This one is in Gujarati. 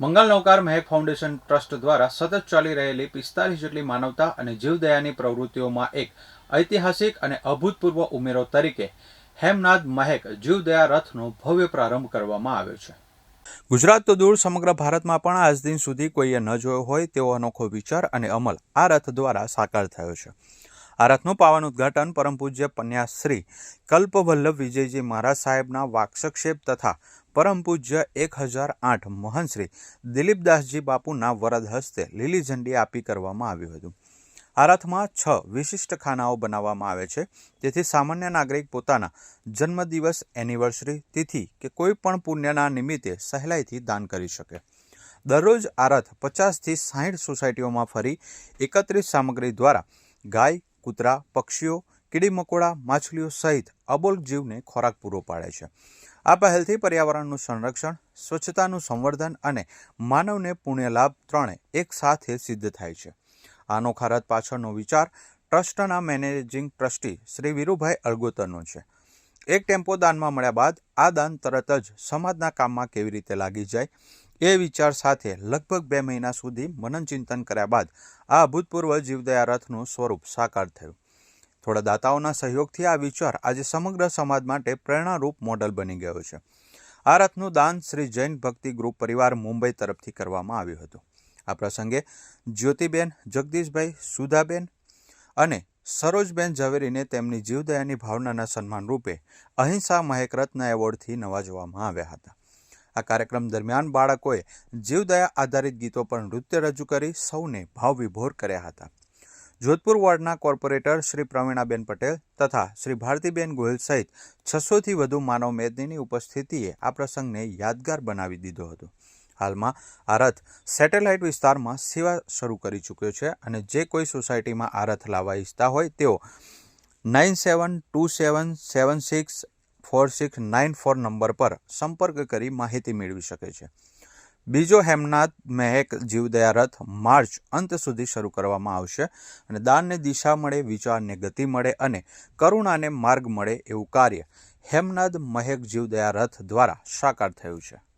મંગલ નૌકાર મહેક ફાઉન્ડેશન ટ્રસ્ટ દ્વારા સતત ચાલી રહેલી પિસ્તાલીસ જેટલી માનવતા અને જીવદયાની પ્રવૃત્તિઓમાં એક ઐતિહાસિક અને અભૂતપૂર્વ ઉમેરો તરીકે હેમનાદ મહેક જીવદયા રથનો ભવ્ય પ્રારંભ કરવામાં આવ્યો છે. ગુજરાત તો દૂર, સમગ્ર ભારતમાં પણ આજ દિન સુધી કોઈએ ન જોયો હોય તેવો અનોખો વિચાર અને અમલ આ રથ દ્વારા સાકાર થયો છે. આ રથનું પાવન ઉદ્ઘાટન પરમ પૂજ્ય પન્યાશ્રી કલ્પવલ્લભ વિજયજી મહારાજ સાહેબના વાક્ષક્ષેપ તથા પરમ પૂજ્ય એક હજાર આઠ મહંતશ્રી દિલીપદાસજી બાપુના વરદ હસ્તે લીલી ઝંડી આપી કરવામાં આવ્યું હતું. આ રથમાં છ વિશિષ્ટ ખાનાઓ બનાવવામાં આવે છે. જેથી સામાન્ય નાગરિક પોતાના જન્મદિવસ, એનિવર્સરી, તિથિ કે કોઈ પણ પુણ્યના નિમિત્તે સહેલાઈથી દાન કરી શકે. દરરોજ આ રથ પચાસથી સાહીઠ સોસાયટીઓમાં ફરી એકત્રિત સામગ્રી દ્વારા ગાય કૂતરા, પક્ષીઓ કીડી મકોડા માછલીઓ સહિત અબોલ જીવને ખોરાક પૂરો પાડે છે. આ પહેલથી પર્યાવરણનું સંરક્ષણ, સ્વચ્છતાનું સંવર્ધન અને માનવને પુણ્યલાભ ત્રણે એક સાથે સિદ્ધ થાય છે. આનો ખારત પાછળનો વિચાર ટ્રસ્ટના મેનેજિંગ ટ્રસ્ટી શ્રી વિરુભાઈ અળગોતરનો છે. એક ટેમ્પો દાનમાં મળ્યા બાદ આ દાન તરત જ સમાજના કામમાં કેવી રીતે લાગી જાય એ વિચાર સાથે લગભગ બે મહિના સુધી મનન ચિંતન કર્યા બાદ આ અભૂતપૂર્વ જીવદયા રથનું સ્વરૂપ સાકાર થયું. થોડા દાતાઓના સહયોગથી આ વિચાર આજે સમગ્ર સમાજ માટે પ્રેરણારૂપ મોડલ બની ગયો છે. આ રથનું દાન શ્રી જૈન ભક્તિ ગ્રુપ પરિવાર મુંબઈ તરફથી કરવામાં આવ્યું હતું. આ પ્રસંગે જ્યોતિબેન, જગદીશભાઈ, સુધાબેન અને સરોજબેન ઝવેરીને તેમની જીવદયાની ભાવનાના સન્માન રૂપે અહિંસા મહેક રત્ન એવોર્ડથી નવાજવામાં આવ્યા હતા. આ કાર્યક્રમ દરમિયાન બાળકોએ જીવદયા આધારિત ગીતો પર નૃત્ય રજૂ કરી સૌને ભાવવિભોર કર્યા હતા. જોધપુર વોર્ડના કોર્પોરેટર શ્રી પ્રવીણાબેન પટેલ તથા શ્રી ભારતીબેન ગોહિલ સહિત છસોથી વધુ માનવ મેદનીની ઉપસ્થિતિએ આ પ્રસંગને યાદગાર બનાવી દીધો હતો. હાલમાં આ રથ સેટેલાઇટ વિસ્તારમાં સેવા શરૂ કરી ચૂક્યો છે અને જે કોઈ સોસાયટીમાં આ રથ લાવવા ઈચ્છતા હોય તેઓ nine seven two seven seven six four six nine four number પર સંપર્ક કરી માહિતી મેળવી શકે છે. બીજો હેમનાથ મહેક જીવદયા રથ માર્ચ અંત સુધી શરૂ કરવામાં આવશે અને દાનને દિશા મળે, વિચારને ગતિ મળે અને કરુણાને માર્ગ મળે એવું કાર્ય હેમનાદ મહેક જીવદયા રથ દ્વારા સાકાર થયું છે.